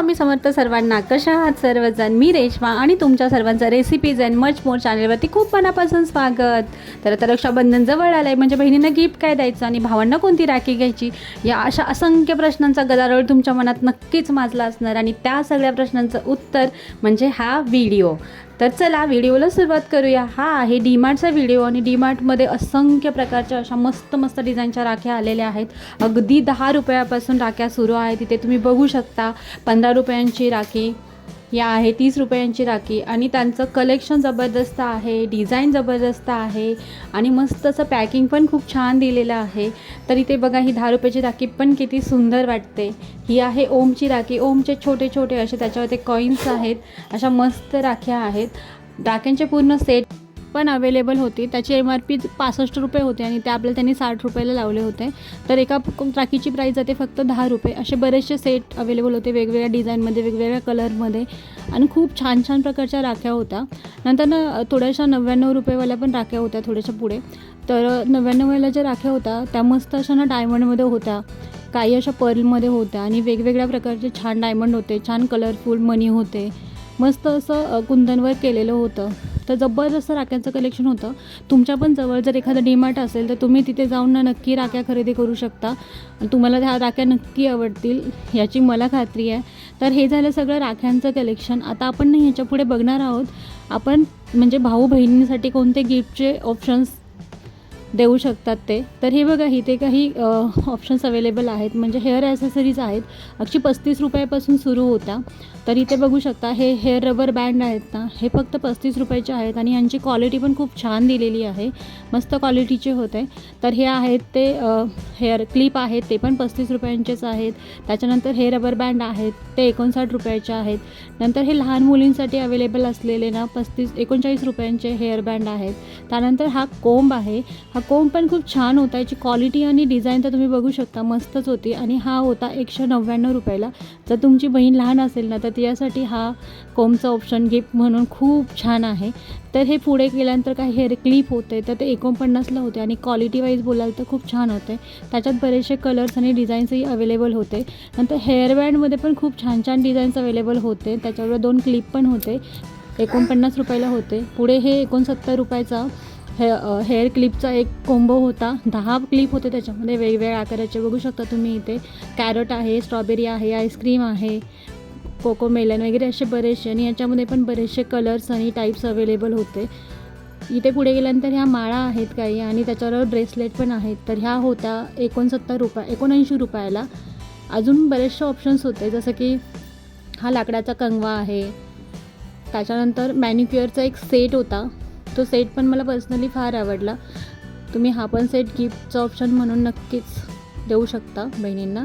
स्वामी समर्थ सर्वांना कशा आहात सर्वजण? मी रेश्मा आणि तुमच्या सर्वांचं रेसिपीज अँड मच मोर चॅनलवरती खूप मनापासून स्वागत. तर आता रक्षाबंधन जवळ आलं आहे म्हणजे बहिणींना गिफ्ट काय द्यायचं आणि भावांना कोणती राखी घ्यायची? या अशा असंख्य प्रश्नांचा गदारोळ तुमच्या मनात नक्कीच माजला असणार आणि त्या सगळ्या प्रश्नांचं उत्तर म्हणजे हा व्हिडिओ तर चला व्हिडिओला सुरुवात करूया. हा आहे डीमार्टचा व्हिडिओ आणि डीमार्टमध्ये असंख्य प्रकारच्या अशा मस्त मस्त डिझाईनच्या राख्या आलेल्या आहेत. अगदी दहा रुपयापासून राख्या सुरू आहेत. तिथे तुम्ही बघू शकता पंधरा रुपयांची राखी. या आहे तीस रुपयांची राखी. आणि त्यांचं कलेक्शन जबरदस्त आहे डिझाईन जबरदस्त आहे. आणि मस्त असं पॅकिंग पण खूप छान दिलेलं आहे. तर इथे बघा ही दहा रुपयाची राखी पण किती सुंदर वाटते. ही आहे ओमची राखी. ओमचे छोटे छोटे असे त्याच्यावरती कॉईन्स आहेत. अशा मस्त राख्या आहेत. राख्यांचे पूर्ण सेट पण अवेलेबल होती. त्याची एम आर पी पासष्ट रुपये होते आणि ते आपल्याला त्यांनी साठ रुपयाला लावले होते. तर एका राखीची प्राईस जाते फक्त दहा रुपये. असे बरेचसे सेट अवेलेबल होते वेगवेगळ्या डिझाईनमध्ये वेगवेगळ्या कलरमध्ये आणि खूप छान छान प्रकारच्या राख्या होत्या. नंतर ना थोड्याशा नव्याण्णव रुपयेवाल्या पण राख्या होत्या थोड्याशा पुढे. तर नव्याण्णववाल्या ज्या राख्या होत्या त्या मस्त अशा ना डायमंडमध्ये होत्या. काही अशा पर्लमध्ये होत्या आणि वेगवेगळ्या प्रकारचे छान डायमंड होते छान कलरफुल मनी होते. मस्त असं कुंदनवर केलेलं होतं. तर जबरदस्त राख्यांचं कलेक्शन होतं. तुमच्या पण जवळ जर एखादं डीमार्ट असेल तर तुम्ही तिथे जाऊन ना नक्की राख्या खरेदी करू शकता. तुम्हाला ह्या राख्या नक्की आवडतील याची मला खात्री आहे. तर हे झालं सगळं राख्यांचं कलेक्शन आता आपण ह्याच्या पुढे बघणार आहोत. आपण म्हणजे भाऊ बहिणींसाठी कोणते गिफ्टचे ऑप्शन्स देऊ शकतात ते. तर हे बघा इथे काही ऑप्शन्स अवेलेबल आहेत. म्हणजे हेअर ॲसेसरीज आहेत. अगदी पस्तीस रुपयापासून सुरू होता. तर इथे बघू शकता हे हेअर रबर बँड आहेत ना हे फक्त पस्तीस रुपयाचे आहेत आणि यांची क्वालिटी पण खूप छान दिलेली आहे. मस्त क्वालिटीचे होते. तर हे आहेत ते हेअर क्लिप आहेत. ते पण पस्तीस रुपयांचेच आहेत. त्याच्यानंतर हे रबर बँड आहेत. ते एकोणसाठ रुपयाचे आहेत. नंतर हे लहान मुलींसाठी अवेलेबल असलेले ना पस्तीस एकोणचाळीस रुपयांचे हेअर बँड आहेत. त्यानंतर हा कोंब आहे. हा कोंब पण खूप छान होता. याची क्वालिटी आणि डिझाईन तर तुम्ही बघू शकता. मस्तच होती आणि हा होता एकशे नव्याण्णव रुपयाला. जर तुमची बहीण लहान असेल ना तर तिच्यासाठी हा कोंबचा ऑप्शन गिफ्ट म्हणून खूप छान आहे. तर हे पुढे गेल्यानंतर काही हेअर क्लिप होते तर ते एकोणपन्नासला होते आणि क्वालिटी वाईज बोलाल तर खूप छान होते. त्याच्यात बरेचसे कलर्स आणि डिझाईन्सही अवेलेबल होते. नंतर हेअर बँडमध्ये पण खूप छान छान डिझाईन्स अवेलेबल होते. त्याच्यावर दोन क्लिप पण होते. एकोणपन्नास रुपयाला होते. पुढे हे एकोणसत्तर रुपयाचा हे हेअर क्लिपचा एक कोंबो होता. दहा क्लिप होते त्याच्यामध्ये वेगवेगळ्या आकाराचे. बघू शकता तुम्ही इथे कॅरट आहे स्ट्रॉबेरी आहे आईस्क्रीम आहे कोको मेलन वगैरे असे बरेचसे. आणि याच्यामध्ये पण बरेचसे कलर्स आणि टाईप्स अवेलेबल होते. इथे पुढे गेल्यानंतर ह्या माळा आहेत काही आणि त्याच्यावर ब्रेसलेट पण आहेत. तर ह्या होत्या एकोणसत्तर रुपया एकोणऐंशी रुपयाला. अजून बरेचसे ऑप्शन्स होते. जसं की हा लाकडाचा कंगवा आहे. त्याच्यानंतर मॅनिक्युअरचा एक सेट होता. तो सेट पण मला पर्सनली फार आवडला. तुम्ही हा पण सेट गिफ्टचं ऑप्शन म्हणून नक्कीच देऊ शकता बहिणींना.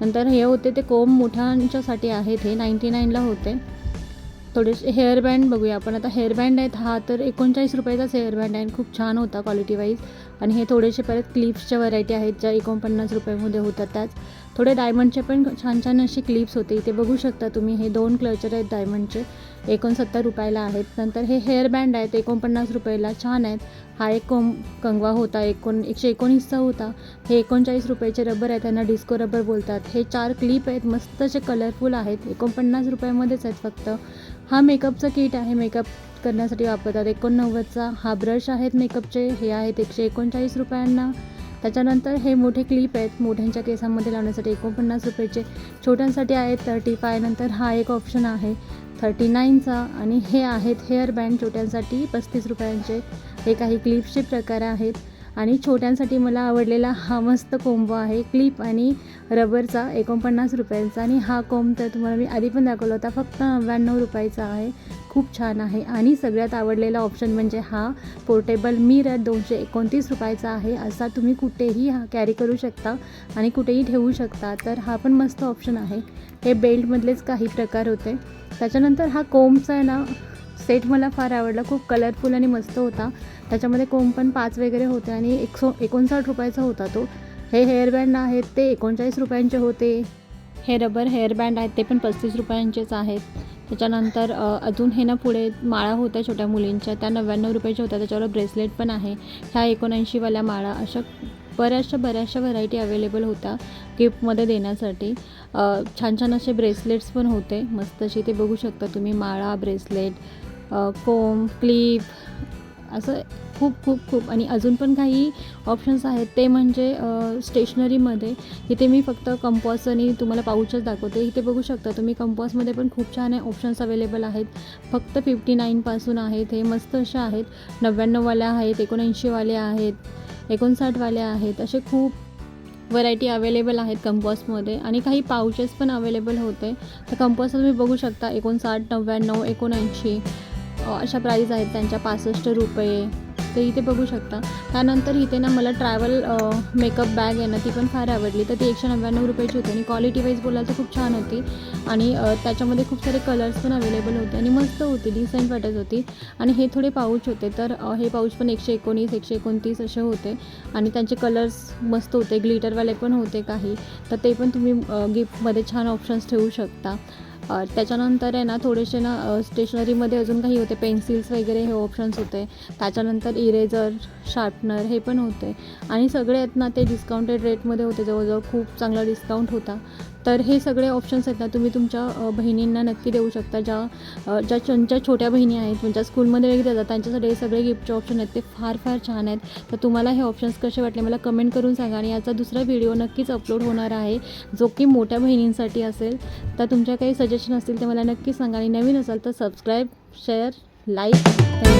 नंतर हे होते ते कोंब मोठ्यांच्यासाठी आहेत हे नाईंटी नाईनला होते. थोडेसे हेअरबँड बघूया आपण. आता हेअरबँड आहेत हा तर एकोणचाळीस रुपयाचाच हेअरबँड आहे खूप छान होता क्वालिटी वाईज आणि हे थोडेसे परत क्लिप्सच्या व्हरायटी आहेत ज्या एकोणपन्नास रुपयामध्ये होतात त्याच. थोडे डायमंडचे पण छान छान असे क्लिप्स होते. इथे बघू शकता तुम्ही हे दोन क्लचर आहेत डायमंडचे एकोणसत्तर रुपयाला आहेत. नंतर हे हेअर बँड आहेत एकोणपन्नास रुपयाला. छान आहेत. हा एक कोम कंगवा होता एकोण एकशे एकोणीसचा होता. हे एकोणचाळीस रुपयाचे रबर आहेत त्यांना डिस्को रबर बोलतात. हे चार क्लिप आहेत मस्त असे कलरफुल आहेत. एकोणपन्नास रुपयामध्येच आहेत फक्त. हा मेकअपचं किट आहे मेकअप करण्यासाठी वापरतात. एकोणनव्वदचा हा ब्रश आहेत मेकअपचे हे आहेत एकशे एकोणचाळीस रुपयांना. त्याच्यानंतर हे मोठे क्लिप आहेत मोठ्यांच्या केसांमध्ये लावण्यासाठी एकोणपन्नास रुपयाचे. छोट्यांसाठी आहेत थर्टी फाय नंतर हा एक ऑप्शन आहे. थर्टी नाईनचा आणि हे आहेत हेअर बँड छोट्यांसाठी पस्तीस रुपयांचे. हे काही क्लिप्सचे प्रकार आहेत. आणि छोट्यांसाठी मला आवडलेला हा मस्त कोंबो आहे. क्लिप आणि रबरचा एकोणपन्नास रुपयांचा. आणि हा कोंब तर तुम्हाला मी आधी पण दाखवला होता. फक्त नव्याण्णव रुपयाचा आहे. खूप छान आहे. आणि सगळ्यात आवडलेला ऑप्शन म्हणजे हा पोर्टेबल मिरर दोनशे एकोणतीस रुपयाचा आहे. असा तुम्ही कुठेही हा कॅरी करू शकता आणि कुठेही ठेवू शकता. तर हा पण मस्त ऑप्शन आहे. हे बेल्टमधलेच काही प्रकार होते. त्याच्यानंतर हा कोंबचा आहे ना सेट मला फार आवडला. खूप कलरफुल आणि मस्त होता. त्याच्यामध्ये कोंब पण पाच वगैरे होते आणि एकसो एकोणसाठ रुपयाचा होता तो. हे हेअरबँड आहेत ते एकोणचाळीस रुपयांचे होते. हे रबर हेअरबँड आहेत ते पण पस्तीस रुपयांचेच आहेत. त्याच्यानंतर अजून हे ना पुढे माळा होत्या छोट्या मुलींच्या. त्या नव्याण्णव रुपयाच्या होत्या. त्याच्यावर ब्रेसलेट पण आहे. ह्या एकोणऐंशीवाल्या माळा अशा बऱ्याचशा बऱ्याचशा व्हरायटी अवेलेबल होत्या गिफ्टमध्ये देण्यासाठी. छान छान असे ब्रेसलेट्स पण होते. मस्त असे ते बघू शकता तुम्ही माळा ब्रेसलेट कोम क्लिप असं खूप खूप खूप. आणि अजून पण काही ऑप्शन्स आहेत. ते म्हणजे स्टेशनरीमध्ये इथे मी फक्त कंपॉस आणि तुम्हाला पाऊचच दाखवते. इथे बघू शकता तुम्ही कंपॉसमध्ये पण खूप छान आहे ऑप्शन्स अवेलेबल आहेत. फक्त फिफ्टी नाईनपासून आहेत. हे मस्त अशा आहेत. नव्याण्णववाल्या आहेत एकोणऐंशीवाल्या आहेत. एकोणसाठवाल्या आहेत असे खूप व्हरायटी अवेलेबल आहेत कंपॉसमध्ये आणि काही पाऊचेस पण अवेलेबल होते. तर कंपॉस तुम्ही बघू शकता एकोणसाठ नव्याण्णव एकोणऐंशी अशा प्राईज आहेत त्यांच्या पासष्ट रुपये. तर इथे बघू शकता. त्यानंतर इथे ना मला ट्रॅव्हल मेकअप बॅग आहे ना ती पण फार आवडली. तर ती एकशे नव्याण्णव रुपयाची होती आणि क्वालिटी वाईज बोलायचं खूप छान होती. आणि त्याच्यामध्ये खूप सारे कलर्स पण अवेलेबल होते आणि मस्त होती डिसेंट वाटत होती. आणि हे थोडे पाऊच होते तर हे पाऊच पण एकशे एकोणीस एकशे एकोणतीस असे होते. आणि त्यांचे कलर्स मस्त होते ग्लिटरवाले पण होते काही. तर ते पण तुम्ही गिफ्टमध्ये छान ऑप्शन्स ठेवू शकता. त्याच्यानंतर आहे ना थोडेसे ना स्टेशनरीमध्ये अजून काही होते. पेन्सिल्स वगैरे हे ऑप्शन्स होते. त्याच्यानंतर इरेझर शार्पनर हे पण होते. आणि सगळे आहेत ना ते डिस्काउंटेड रेटमध्ये होते. जवळजवळ खूप चांगला डिस्काउंट होता. तर हे सगळे ऑप्शन्स आहेत ना तुम्ही तुमच्या बहिणींना नक्की देऊ शकता. ज्या ज्या त्यांच्या छोट्या बहिणी आहेत तुमच्या स्कूलमध्ये वगैरे जातात त्यांच्यासाठी हे सगळे गिफ्टचे ऑप्शन आहेत. ते फार फार छान आहेत. तर तुम्हाला हे ऑप्शन्स कसे वाटले मला कमेंट करून सांगा. आणि याचा दुसरा व्हिडिओ नक्कीच अपलोड होणार आहे. जो की मोठ्या बहिणींसाठी असेल. तर तुमच्या काही सजेस्ट सजेशन असतील ते मला नक्की सांगा आणि नवीन असाल तर सबस्क्राईब शेअर लाईक